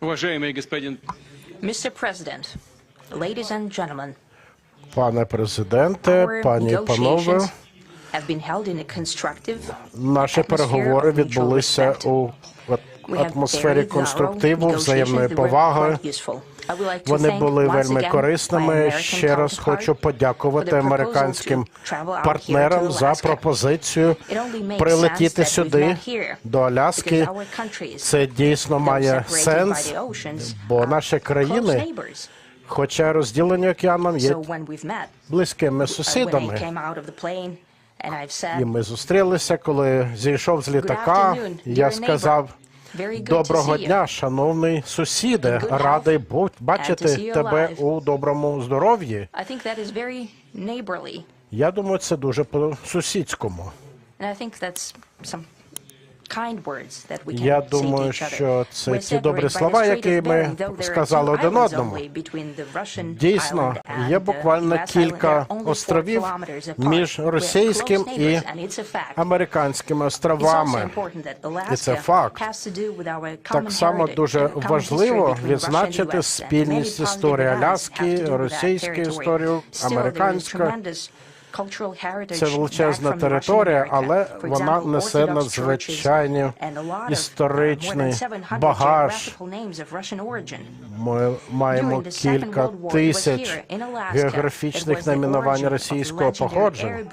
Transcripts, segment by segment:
Уважаемый господин Mr. President, ladies and gentlemen, Пане президенте, пані і панове, negotiations have been held in a constructive наші переговори відбулися у атмосфері конструктиву, взаємної поваги. Вони були вельми корисними. Ще раз хочу подякувати американським партнерам за пропозицію прилетіти сюди до Аляски. Це дійсно має сенс, бо наші країни, хоча розділені океаном, є близькими сусідами. І ми зустрілися, коли зійшов з літака. Я сказав. Доброго дня, шановний сусіде. Радий бачити тебе у доброму здоров'ї. Я думаю, це дуже по сусідському. Я думаю, що це ті добрі слова, які ми сказали один одному. Дійсно, є буквально кілька островів між російським і американськими островами. І це факт. Так само дуже важливо відзначити спільність історії Аляски, have to do Це величезна територія, але вона несе uh, історичний more than 700 багаж. Ми маємо кілька тисяч географічних найменувань російського походження.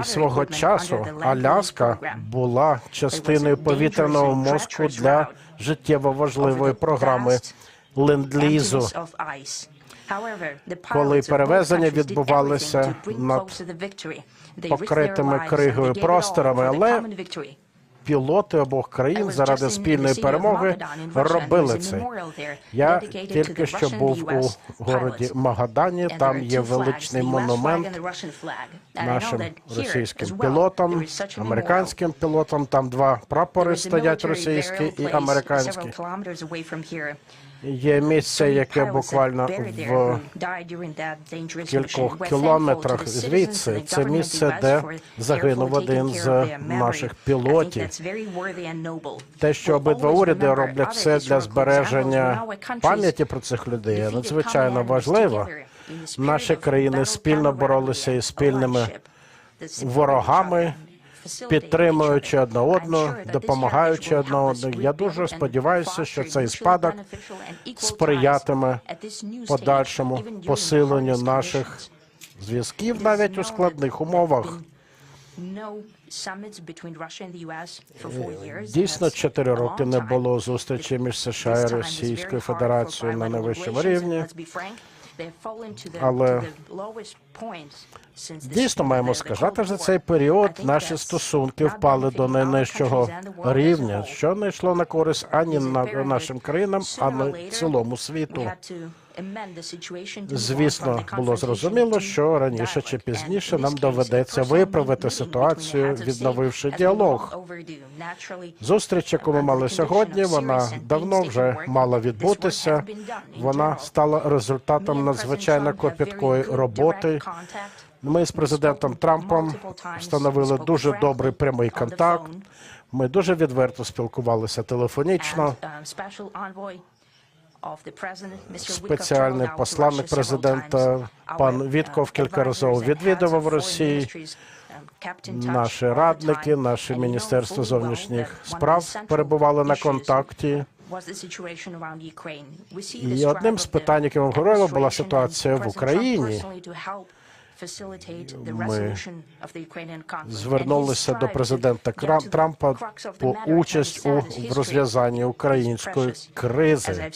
І свого часу Аляска була частиною повітряного мозку для життєво важливої програми ленд-лізу. Коли перевезення відбувалися над покритими кригою просторами, але. Пілоти обох країн заради спільної перемоги робили це. Я тільки що був у городі Магадані. Там є величний монумент нашим російським пілотам, американським пілотам. Там два прапори стоять російські і американські. Є місце, яке буквально в кількох кілометрах звідси. Це місце, де загинув один з наших пілотів. Те, що обидва уряди роблять все для збереження пам'яті про цих людей, надзвичайно важливо. Наші країни спільно боролися із спільними ворогами, підтримуючи одне одного, допомагаючи одне одному. Я дуже сподіваюся, що цей спадок сприятиме подальшому посиленню наших зв'язків навіть у складних умовах. Дійсно, чотири роки не було зустрічі між США і Російською Федерацією на найвищому рівні. Але Дійсно, маємо сказати, за цей період наші стосунки впали до найнижчого рівня, що не йшло на користь ані на нашим країнам, ані цілому світу. Звісно, було зрозуміло, що раніше чи пізніше нам доведеться виправити ситуацію, відновивши діалог. Зустріч, яку ми мали сьогодні, вона давно вже мала відбутися. Вона стала результатом надзвичайно копіткої роботи. Ми з президентом Трампом встановили дуже добрий прямий контакт. Ми дуже відверто спілкувалися телефонічно. Спеціальний посланник президента пан Вітков кілька разів відвідував Росію. Наші радники, наше міністерство зовнішніх справ перебували на контакті. І одним з питань, яке ми говорили, була ситуація в Україні. Ми звернулися до президента Трампа по участь у розв'язанні української кризи.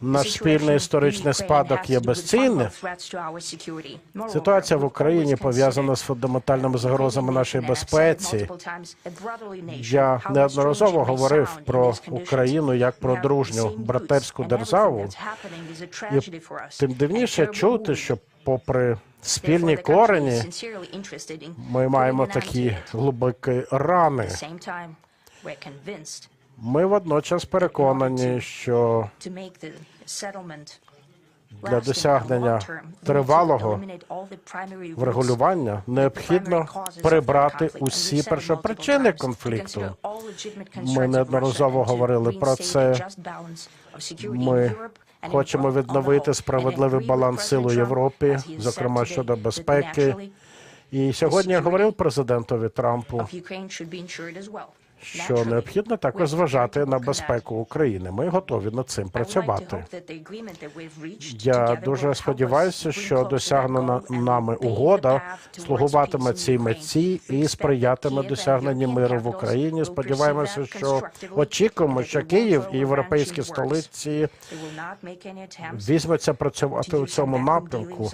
Наш спільний історичний спадок є безцінним. Ситуація в Україні пов'язана з фундаментальними загрозами нашої безпеці. Я неодноразово говорив про Україну як про дружню братерську державу. І тим дивніше чути, що попри спільні корені, ми маємо такі глибокі рани. Ми водночас переконані, що для досягнення тривалого врегулювання необхідно прибрати усі першопричини конфлікту. Ми неодноразово говорили про це. Ми хочемо відновити справедливий баланс сил у Європі, зокрема щодо безпеки. І сьогодні я говорив президентові Трампу, що необхідно також зважати на безпеку України. Ми готові над цим працювати. Я дуже сподіваюся, що досягнена нами угода слугуватиме цій меті і сприятиме досягненню миру в Україні. Сподіваємося, що очікуємо, що Київ і європейські столиці візьмуться працювати у цьому напрямку.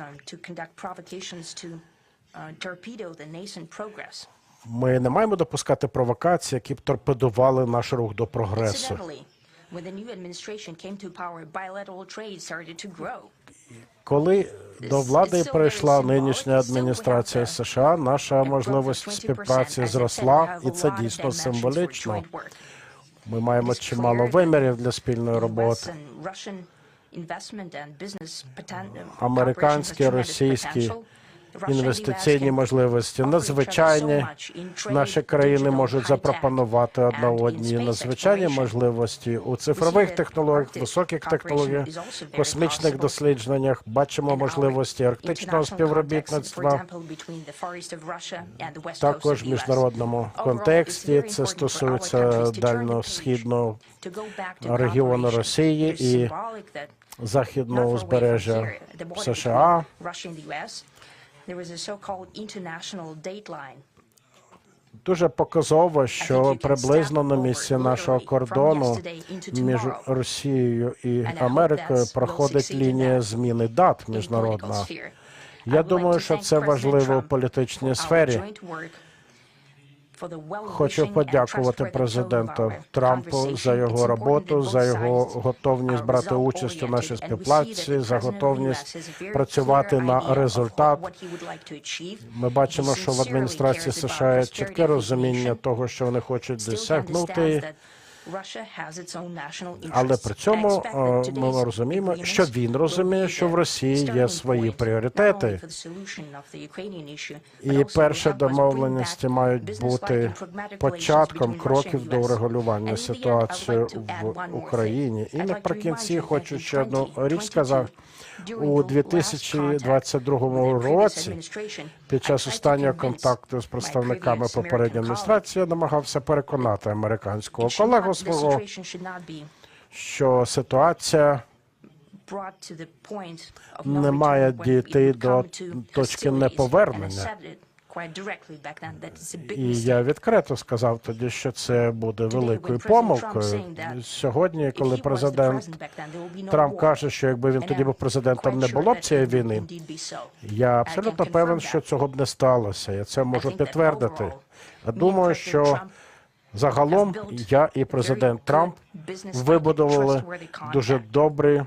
Ми не маємо допускати провокацій, які б торпедували наш рух до прогресу. Коли до влади прийшла нинішня адміністрація США, наша можливість співпраці зросла, і це дійсно символічно. Ми маємо чимало вимірів для спільної роботи. Американські, російські інвестиційні можливості надзвичайні. Наші країни можуть запропонувати одна одній надзвичайні можливості у цифрових технологіях, високих технологіях, космічних дослідженнях. Бачимо можливості арктичного співробітництва. Також в міжнародному контексті це стосується дально-східного регіону Росії і західного узбережжя США. There was a so-called international dateline. Дуже показово, що приблизно на місці нашого кордону між Росією і Америкою проходить лінія зміни дат міжнародна. Я думаю, що це важливо у політичній сфері. Хочу подякувати президенту Трампу за його роботу, за його готовність брати участь у нашій співпраці, за готовність працювати на результат. Ми бачимо, що в адміністрації США є чітке розуміння того, що вони хочуть досягнути. Але при цьому ми розуміємо, що він розуміє, що в Росії є свої пріоритети. І перші домовленості мають бути початком кроків до урегулювання ситуації в Україні. І наприкінці хочу ще одну річ сказати. У 2022 році під час останнього контакту з представниками попередньої адміністрації я намагався переконати американського колегу свого, що ситуація не має дійти до точки неповернення. І я відкрито сказав тоді, що це буде великою помилкою. Сьогодні, коли президент Трамп каже, що якби він тоді був президентом, не було б цієї війни. Я абсолютно певен, що цього б не сталося. Я це можу підтвердити. Я думаю, що загалом я і президент Трамп вибудували дуже добрі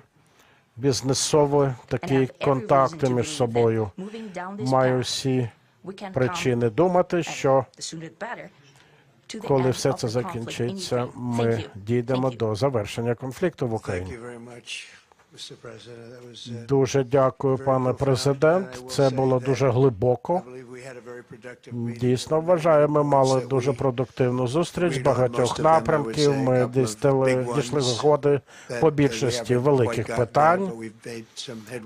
бізнесові такі контакти між собою. Маю всі причини думати, що коли все це закінчиться, ми дійдемо до завершення конфлікту в Україні. Дуже дякую, пане президент. Це було дуже глибоко. Дійсно, вважаю, ми мали дуже продуктивну зустріч з багатьох напрямків. Ми дійшли, дійшли згоди по більшості великих питань.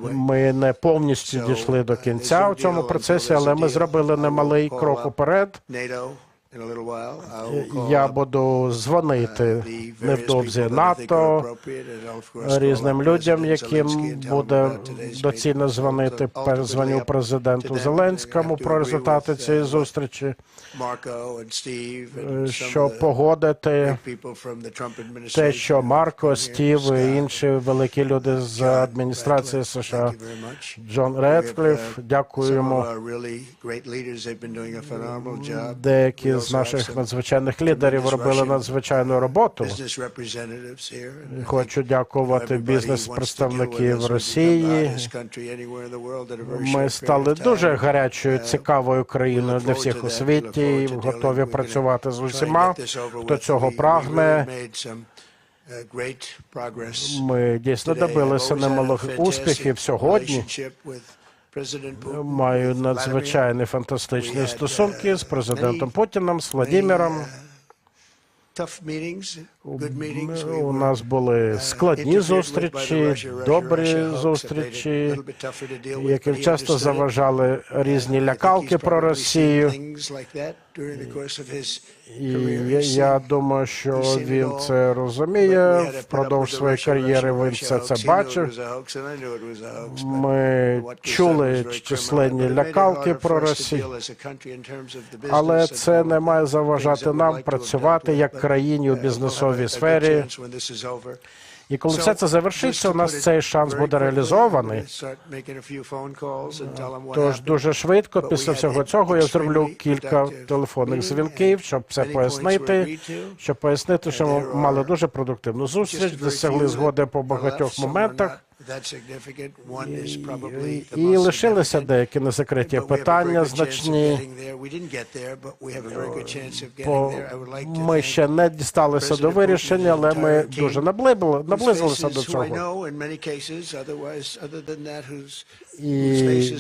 Ми не повністю дійшли до кінця у цьому процесі, але ми зробили немалий крок уперед. Я буду дзвонити невдовзі НАТО різним людям, яким буде доцільно дзвонити. Перезвоню президенту Зеленському про результати цієї зустрічі. щоб погодити те, що Марко, Стів і інші великі люди з адміністрації США. Джон Редкліф, дякуємо. Деякі з наших надзвичайних лідерів робили надзвичайну роботу. Хочу дякувати бізнес-представників Росії. Ми стали дуже гарячою, цікавою країною для всіх у світі. Готові працювати з усіма, хто цього прагне. Ми дійсно добилися немалих успіхів сьогодні. Ну, маю надзвичайні фантастичні стосунки з президентом Путіном, з Владимиром. У нас були складні зустрічі, добрі зустрічі, яким часто заважали різні лякалки про Росію. Е, і я думаю, що він це розуміє. Впродовж своєї кар'єри він все це бачив. Ми чули численні лякалки про Росію, але це не має заважати нам працювати як країні у бізнесовій сфері. І коли все це завершиться, у нас цей шанс буде реалізований. Тож дуже швидко після всього цього я зроблю кілька телефонних дзвінків, щоб це пояснити. Щоб пояснити, що ми мали дуже продуктивну зустріч, досягли згоди по багатьох моментах. І лишилися деякі незакриті питання значні. Ми ще не дісталися до вирішення, але ми дуже наблизилися до цього і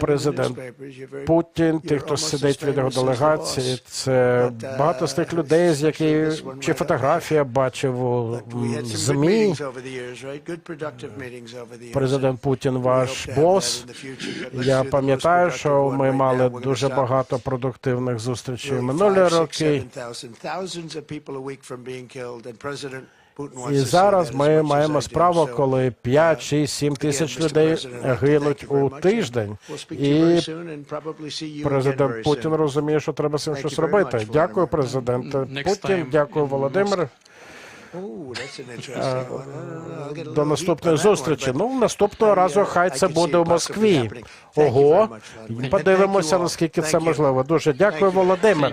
президент Путін, тих, хто сидить від його делегації, це багато з тих людей, з яких чи фотографія бачив у змі. Президент Путін, ваш бос. Я пам'ятаю, що ми мали дуже багато продуктивних зустрічей минулі роки. І зараз ми маємо справу, коли 5, 6, 7 тисяч людей гинуть у тиждень. І президент Путін розуміє, що треба з цим щось робити. Дякую, президент Путін. Дякую, Володимир. Е, до наступної зустрічі. Ну наступного разу хай це буде в Москві. Ого, подивимося наскільки це можливо. Дуже дякую, Володимир.